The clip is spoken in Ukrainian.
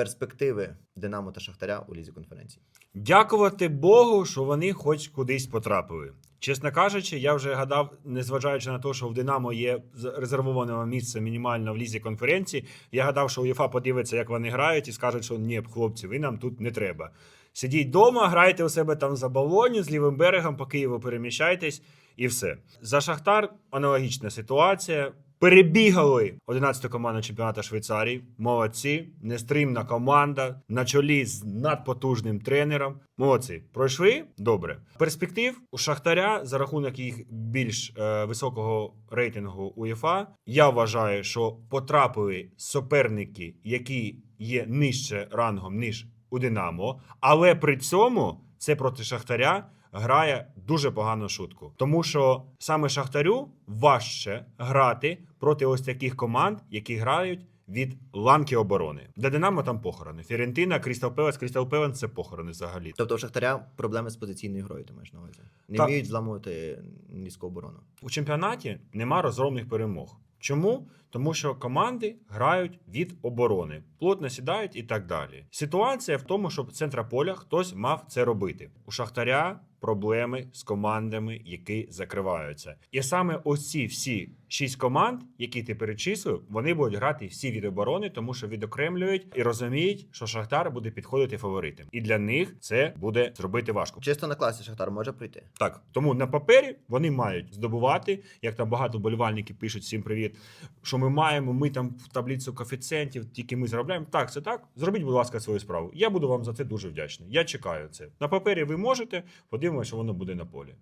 перспективи Динамо та Шахтаря у лізі конференції. Дякувати Богу, що вони хоч кудись потрапили. Чесно кажучи, я вже гадав, незважаючи на те, що в Динамо є резервоване місце мінімально в лізі конференції, я гадав, що УЄФА подивиться, як вони грають, і скажуть, що ні, хлопці, ви нам тут не треба. Сидіть вдома, грайте у себе там за балоні з лівим берегом, по Києву переміщайтесь, і все. За Шахтар аналогічна ситуація. Перебігали 11-ту команду чемпіонату Швейцарії. Молодці, нестримна команда на чолі з надпотужним тренером. Молодці, пройшли добре. Перспектив у Шахтаря за рахунок їх більш е, високого рейтингу УЄФА. Я вважаю, що потрапили суперники, які є нижче рангом ніж у Динамо, але при цьому це проти Шахтаря грає дуже погану шутку. Тому що саме Шахтарю важче грати проти ось таких команд, які грають. Від ланки оборони. Для Динамо там похорони. Фірентина, Крістал Пелес, Крістал Пелес це похорони взагалі. Тобто у Шахтаря проблеми з позиційною грою, ти маєш на увазі. Не Так. вміють зламувати низьку оборону. У чемпіонаті нема розгромних перемог. Чому? Тому що команди грають від оборони, плотно сідають і так далі. Ситуація в тому, що в центра поля хтось мав це робити. У Шахтаря проблеми з командами, які закриваються. І саме ось ці всі шість команд, які ти перечислив, вони будуть грати всі від оборони, тому що відокремлюють і розуміють, що Шахтар буде підходити фаворитом. І для них це буде зробити важко. Чисто на класі Шахтар може прийти. Так, тому на папері вони мають здобувати, як там багато болівальників пишуть всім привіт. Що ми маємо, ми там в таблицю коефіцієнтів, тільки ми заробляємо. Так, це так. Зробіть, будь ласка, свою справу. Я буду вам за це дуже вдячний. Я чекаю це. На папері ви можете, подивимося, що воно буде на полі.